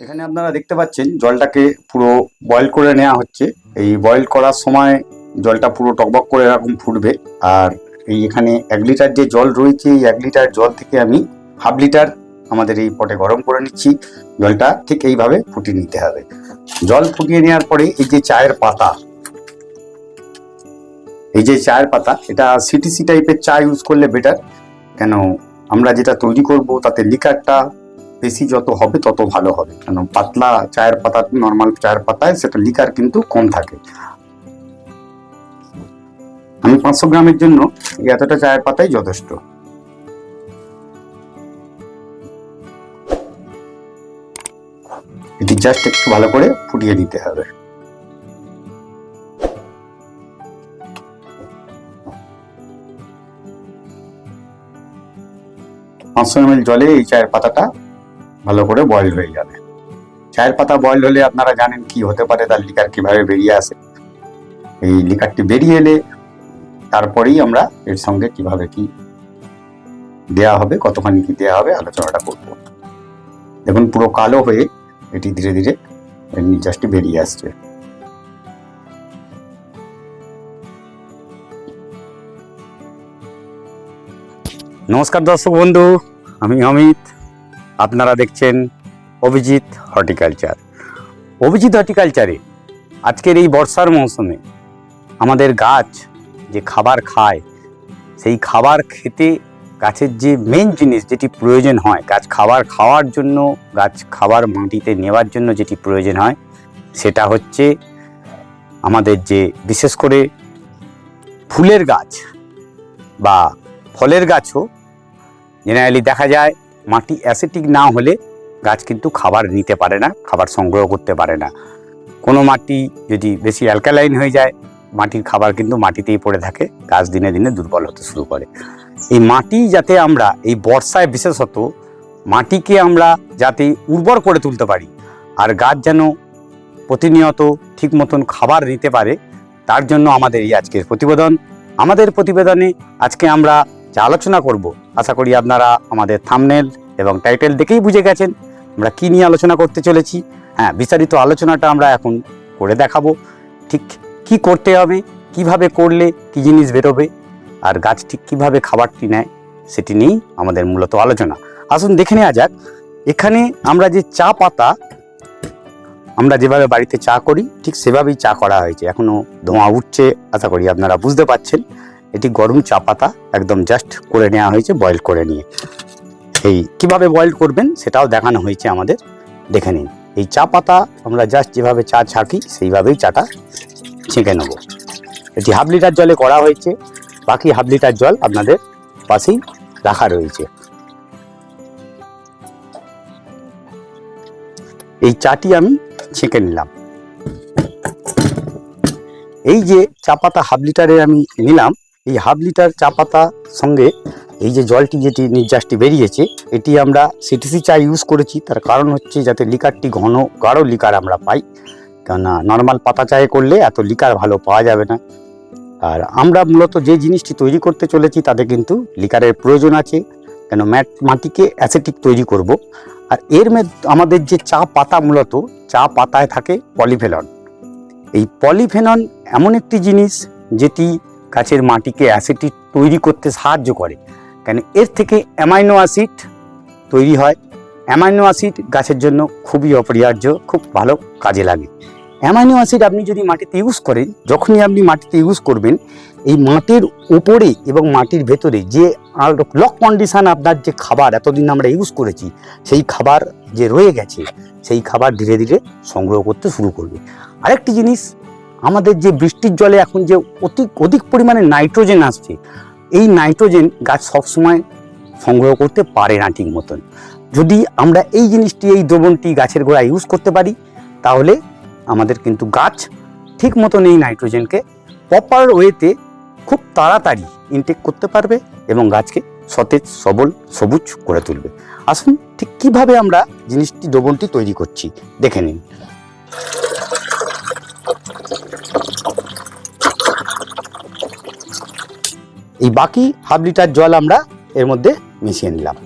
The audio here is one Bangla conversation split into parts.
এখানে আপনারা দেখতে পাচ্ছেন, জলটাকে পুরো বয়েল করে নেওয়া হচ্ছে। এই বয়েল করার সময় জলটা পুরো টকবক করে এরকম ফুটবে। আর এই এখানে এক লিটার যে জল রয়েছে, এই এক লিটার জল থেকে আমি হাফ লিটার আমাদের এই পটে গরম করে নিচ্ছি। জলটা ঠিক এইভাবে ফুটিয়ে নিতে হবে। জল ফুটিয়ে নেওয়ার পরে এই যে চায়ের পাতা, এই যে চায়ের পাতা, এটা সিটিসি টাইপের চা ইউজ করলে বেটার কেন, আমরা যেটা তৈরি করব তাতে লিকারটা বেশি যত হবে, তত ভালো হবে। কেন? পাতলা চায়ের পাতা নর্মাল চায়ের পাতায় সেটা লিকার কিন্তু কম থাকে। আমি পাঁচশো গ্রামের জন্য এতটা চায়ের পাতাই যথেষ্ট। এটি জাস্ট একটু ভালো করে ফুটিয়ে নিতে হবে। পাঁচশো এম জলে এই চায়ের পাতাটা ভালো করে বয়েল হয়ে যাবে। চায়ের পাতা বয়েল হলে আপনারা জানেন কি হতে পারে, তার লিকার কীভাবে বেরিয়ে আসে। এই লিকারটি বেরিয়ে এলে তারপরেই আমরা এর সঙ্গে কীভাবে কি দেয়া হবে, কতখানি কি দেয়া হবে আলোচনাটা করব। দেখুন, পুরো কালো হয়ে এটি ধীরে ধীরে এর নির্যাসটি বেরিয়ে আসছে। নমস্কার দর্শক বন্ধু, আমি অমিত। আপনারা দেখছেন অভিজিৎ হর্টিকালচার। অভিজিৎ হর্টিকালচারে আজকের এই বর্ষার মৌসুমে আমাদের গাছ যে খাবার খায়, সেই খাবার খেতে গাছের যে মেন জিনিস যেটি প্রয়োজন হয়, গাছ খাবার খাওয়ার জন্য, গাছ খাবার মাটিতে নেওয়ার জন্য যেটি প্রয়োজন হয়, সেটা হচ্ছে আমাদের যে বিশেষ করে ফুলের গাছ বা ফলের গাছও জেনারেলি দেখা যায় মাটি অ্যাসিটিক না হলে গাছ কিন্তু খাবার নিতে পারে না, খাবার সংগ্রহ করতে পারে না। কোনো মাটি যদি বেশি অ্যালকালাইন হয়ে যায়, মাটির খাবার কিন্তু মাটিতেই পড়ে থাকে, গাছ দিনে দিনে দুর্বল হতে শুরু করে। এই মাটি যাতে আমরা, এই বর্ষায় বিশেষত মাটিকে আমরা যাতে উর্বর করে তুলতে পারি, আর গাছ যেন প্রতিনিয়ত ঠিক মতন খাবার নিতে পারে, তার জন্য আমাদের এই আজকের প্রতিবেদন। আমাদের প্রতিবেদনে আজকে আমরা যা আলোচনা করব আশা করি আপনারা আমাদের থামনেল এবং টাইটেল দেখেই বুঝে গেছেন আমরা কি নিয়ে আলোচনা করতে চলেছি। হ্যাঁ বিস্তারিত আলোচনাটা আমরা এখন করে দেখাবো। ঠিক কি করতে হবে, কীভাবে করলে কি জিনিস বেরোবে, আর গাছ ঠিক কীভাবে খাবারটি নেয়, সেটি নিয়েই আমাদের মূলত আলোচনা। আসুন দেখে নেওয়া যাক। এখানে আমরা যে চা পাতা, আমরা যেভাবে বাড়িতে চা করি, ঠিক সেভাবেই চা করা হয়েছে। এখনও ধোঁয়া উঠছে, আশা করি আপনারা বুঝতে পারছেন। এটি গরম চা পাতা একদম জাস্ট করে নেওয়া হয়েছে বয়েল করে নিয়ে। এই কীভাবে বয়েল করবেন সেটাও দেখানো হয়েছে আমাদের। দেখে নিন, এই চা পাতা আমরা জাস্ট যেভাবে চা ছাঁকি, সেইভাবেই চাটা ছেঁকে নেব। এটি হাফ লিটার জলে করা হয়েছে, বাকি হাফ লিটার জল আপনাদের পাশেই রাখা রয়েছে। এই চাটি আমি ছেঁকে নিলাম। এই যে চা পাতা হাফ লিটারে আমি নিলাম এই হাফ লিটার চা পাতা সঙ্গে এই যে জলটি যেটি নির্যাসটি বেরিয়েছে, এটি আমরা সিটিসি চা ইউজ করেছি। তার কারণ হচ্ছে যাতে লিকারটি ঘন, গাঢ় লিকার আমরা পাই। কেননা নর্মাল পাতা চায়ে করলে এত লিকার ভালো পাওয়া যাবে না। আর আমরা মূলত যে জিনিসটি তৈরি করতে চলেছি, তাতে কিন্তু লিকারের প্রয়োজন আছে। কেন ম্যাট, মাটিকে অ্যাসেটিক তৈরি করব। আর এর মধ্যে আমাদের যে চা পাতা মূলত, চা পাতায় থাকে পলিফেনন এই পলিফেনন এমন একটি জিনিস, যেটি গাছের মাটিকে অ্যাসিটিক তৈরি করতে সাহায্য করে। কেন? এর থেকে অ্যামাইনো অ্যাসিড তৈরি হয়। অ্যামাইনো অ্যাসিড গাছের জন্য খুবই অপরিহার্য, খুব ভালো কাজে লাগে। অ্যামাইনো অ্যাসিড আপনি যদি মাটিতে ইউজ করেন, যখনই আপনি মাটিতে ইউজ করবেন, এই মাটির উপরে এবং মাটির ভেতরে যে লক কন্ডিশান আপনার যে খাবার এতদিন আমরা ইউজ করেছি, সেই খাবার যে রয়ে গেছে, সেই খাবার ধীরে ধীরে সংগ্রহ করতে শুরু করবে। আরেকটি জিনিস আমাদের যে বৃষ্টির জলে এখন যে অতি, অধিক পরিমাণে নাইট্রোজেন আসছে, এই নাইট্রোজেন গাছ সবসময় সংগ্রহ করতে পারে না ঠিক মতন। যদি আমরা এই জিনিসটি, এই দ্রবণটি গাছের গোড়ায় ইউজ করতে পারি, তাহলে আমাদের কিন্তু গাছ ঠিক মতন এই নাইট্রোজেনকে প্রপার ওয়েতে খুব তাড়াতাড়ি ইনটেক করতে পারবে এবং গাছকে সতেজ, সবল, সবুজ করে তুলবে। আসুন ঠিক কীভাবে আমরা জিনিসটি, দ্রবণটি তৈরি করছি, দেখে নিন। এই বাকি হাফ লিটার জল আমরা এর মধ্যে মিশিয়ে নিলাম।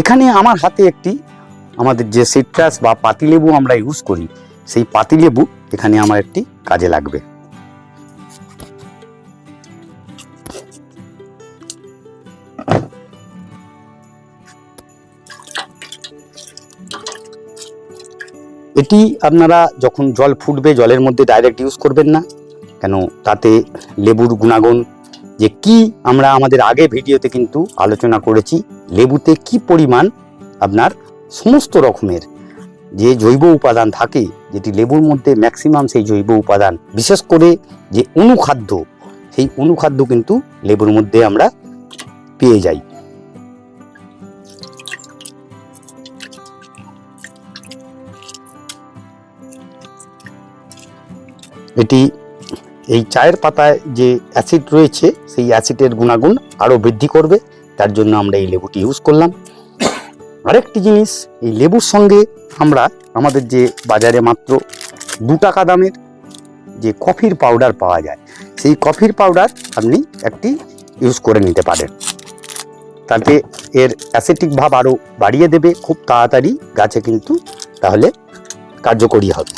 এখানে আমার হাতে একটি আমাদের যে সিট্রাস বা পাতিলেবু আমরা ইউজ করি, সেই পাতিলেবু এখানে আমার একটি কাজে লাগবে। এটি আপনারা যখন জল ফুটবে, জলের মধ্যে ডাইরেক্ট ইউজ করবেন না? কেন? তাতে লেবুর গুণাগুণ। যে কি আমরা আমাদের আগে ভিডিওতে কিন্তু আলোচনা করেছি, লেবুতে কি পরিমাণ আপনার সমস্ত রকমের যে জৈব উপাদান থাকে, যেটি লেবুর মধ্যে ম্যাক্সিমাম সেই জৈব উপাদান, বিশেষ করে যে অনুখাদ্য, সেই অনুখাদ্য কিন্তু লেবুর মধ্যে আমরা পেয়ে যাই। এটি এই চায়ের পাতায় যে অ্যাসিড রয়েছে, সেই অ্যাসিডের গুণাগুণ আরও বৃদ্ধি করবে। তার জন্য আমরা এই লেবুটি ইউজ করলাম। আরেকটি জিনিস, এই লেবুর সঙ্গে আমরা আমাদের যে বাজারে মাত্র দু টাকা দামের যে কফির পাউডার পাওয়া যায়, সেই কফির পাউডার আপনি একটি ইউজ করে নিতে পারেন। তাতে এর অ্যাসিটিক ভাব আরও বাড়িয়ে দেবে, খুব তাড়াতাড়ি গাছে কিন্তু তাহলে কার্যকরী হবে।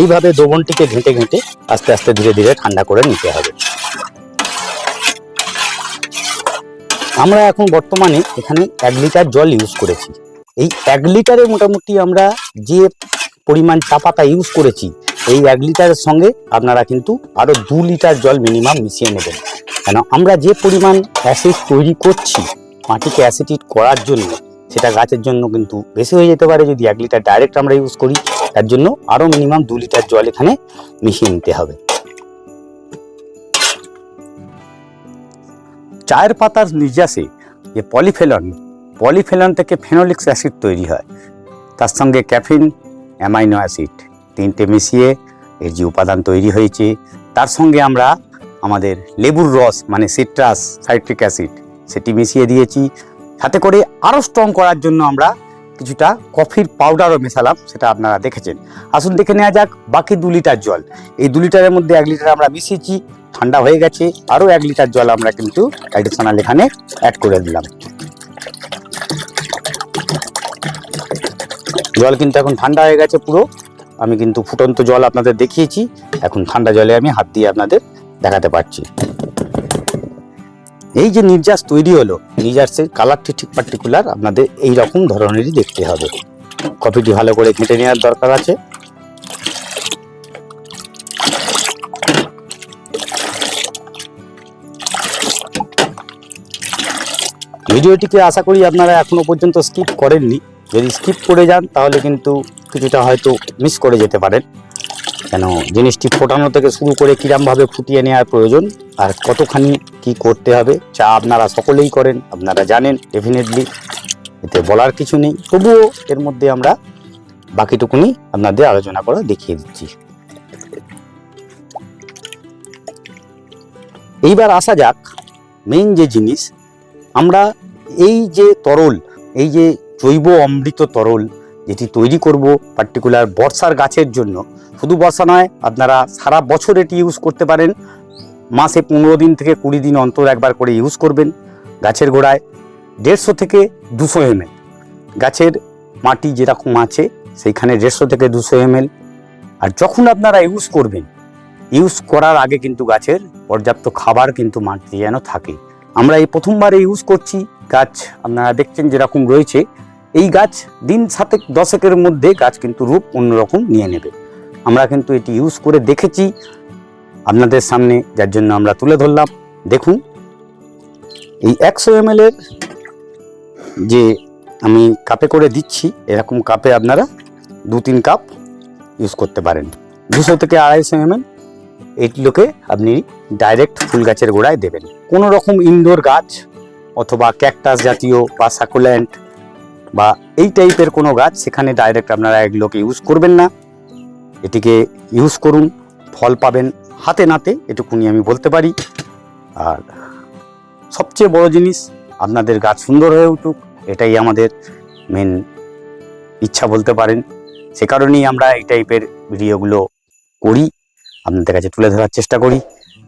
এইভাবে দ্রবণটিকে ঘেঁটে ঘেঁটে আস্তে আস্তে ধীরে ধীরে ঠান্ডা করে নিতে হবে। আমরা এখন বর্তমানে এখানে এক লিটার জল ইউজ করেছি। এই এক লিটারে মোটামুটি আমরা যে পরিমাণ চা পাতা ইউজ করেছি, এই এক লিটারের সঙ্গে আপনারা কিন্তু আরও দু লিটার জল মিনিমাম মিশিয়ে নেবেন। কেন? আমরা যে পরিমাণ অ্যাসিড তৈরি করছি, মাটিকে অ্যাসিডিট করার জন্য, সেটা গাছের জন্য কিন্তু বেশি হয়ে যেতে পারে। যদি এক লিটার ডাইরেক্ট আমরা ইউজ করি তার জন্য আরও মিনিমাম দু লিটার জল এখানে মিশিয়ে নিতে হবে। চায়ের পাতার নির্যাসে যে পলিফেলন পলিফেলন থেকে ফেনোলিক্স অ্যাসিড তৈরি হয়, তার সঙ্গে ক্যাফিন অ্যামাইনো অ্যাসিড তিনটে মিশিয়ে এর যে উপাদান তৈরি হয়েছে, তার সঙ্গে আমরা আমাদের লেবুর রস মানে সিট্রাস সাইট্রিক অ্যাসিড সেটি মিশিয়ে দিয়েছি। সাথে করে আরও স্ট্রং করার জন্য আমরা কিছুটা কফির পাউডারও মেশালাম, সেটা আপনারা দেখেছেন। আসুন দেখে নেওয়া যাক, বাকি দু লিটার জল। এই দু লিটারের মধ্যে এক লিটার আমরা মিশিয়েছি, ঠান্ডা হয়ে গেছে, আরও এক লিটার জল আমরা কিন্তু অ্যাডিশনাল এখানে অ্যাড করে দিলাম। জল কিন্তু এখন ঠান্ডা হয়ে গেছে পুরো। আমি কিন্তু ফুটন্ত জল আপনাদের দেখিয়েছি, এখন ঠান্ডা জলে আমি হাত দিয়ে আপনাদের দেখাতে পারছি। এই যে নির্যাস তৈরি হলো, নির্যাসের কালারটি ঠিক পার্টিকুলার আপনাদের এই রকম ধরনেরই দেখতে হবে। কফিটি ভালো করে কেটে নেওয়ার দরকার আছে। ভিডিওটিকে আশা করি আপনারা এখনও পর্যন্ত স্কিপ করেননি। যদি স্কিপ করে যান, তাহলে কিন্তু কিছুটা হয়তো মিস করে যেতে পারেন। কেন জিনিসটি ফোটানো থেকে শুরু করে কিরমভাবে ফুটিয়ে নেওয়ার প্রয়োজন আর কতখানি কি করতে হবে চা আপনারা সকলেই করেন, আপনারা জানেন ডেফিনেটলি এতে বলার কিছু নেই। তবুও এর মধ্যে আমরা বাকিটুকুনি আপনাদের আলোচনা করে দেখিয়ে দিচ্ছি। এইবার আসা যাক মেইন যে জিনিস, আমরা এই যে তরল, এই যে জৈব অমৃত তরল যেটি তৈরি করব পার্টিকুলার বর্ষার গাছের জন্য। শুধু বর্ষা নয়, আপনারা সারা বছর এটি ইউজ করতে পারেন। মাসে পনেরো দিন থেকে কুড়ি দিন অন্তর একবার করে ইউজ করবেন। গাছের গোড়ায় দেড়শো থেকে দুশো এমএল গাছের মাটি যেরকম আছে, সেইখানে দেড়শো থেকে দুশো এমএল আর যখন আপনারা ইউজ করবেন ইউজ করার আগে কিন্তু গাছের পর্যাপ্ত খাবার কিন্তু মাটিতে যেন থাকে। আমরা এই প্রথমবারে ইউজ করছি। গাছ আপনারা দেখছেন যেরকম রয়েছে। এই গাছ দিন সাতেক দশকের মধ্যে গাছ কিন্তু রূপ অন্যরকম নিয়ে নেবে। আমরা কিন্তু এটি ইউজ করে দেখেছি। আপনাদের সামনে যার জন্য আমরা তুলে ধরলাম। দেখুন, এই একশো এম এর যে আমি কাপে করে দিচ্ছি, এরকম কাপে আপনারা দু তিন কাপ ইউজ করতে পারেন। দুশো থেকে আড়াইশো এম এল এইগুলোকে আপনি ডাইরেক্ট ফুল গাছের গোড়ায় দেবেন। কোনো রকম ইনডোর গাছ অথবা ক্যাকটাস জাতীয় বা সাকুল্যান্ট বা এই টাইপের কোনো গাছ, সেখানে ডাইরেক্ট আপনারা এগুলোকে ইউজ করবেন না। এটিকে ইউজ করুন, ফল পাবেন হাতে নাতে, এটুকুনি আমি বলতে পারি। আর সবচেয়ে বড় জিনিস, আপনাদের গাছ সুন্দর হয়ে উঠুক, এটাই আমাদের মেন ইচ্ছা বলতে পারেন। সে কারণেই আমরা এই টাইপের ভিডিওগুলো করি। আপনাদের কাছে তুলে ধরার চেষ্টা করি।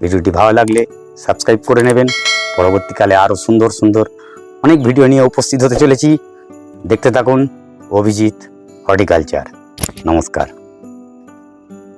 ভিডিওটি ভালো লাগলে সাবস্ক্রাইব করে নেবেন। পরবর্তীকালে আরও সুন্দর সুন্দর অনেক ভিডিও নিয়ে উপস্থিত হতে চলেছি। দেখতে থাকুন অভিজিৎ হর্টিকালচার। নমস্কার।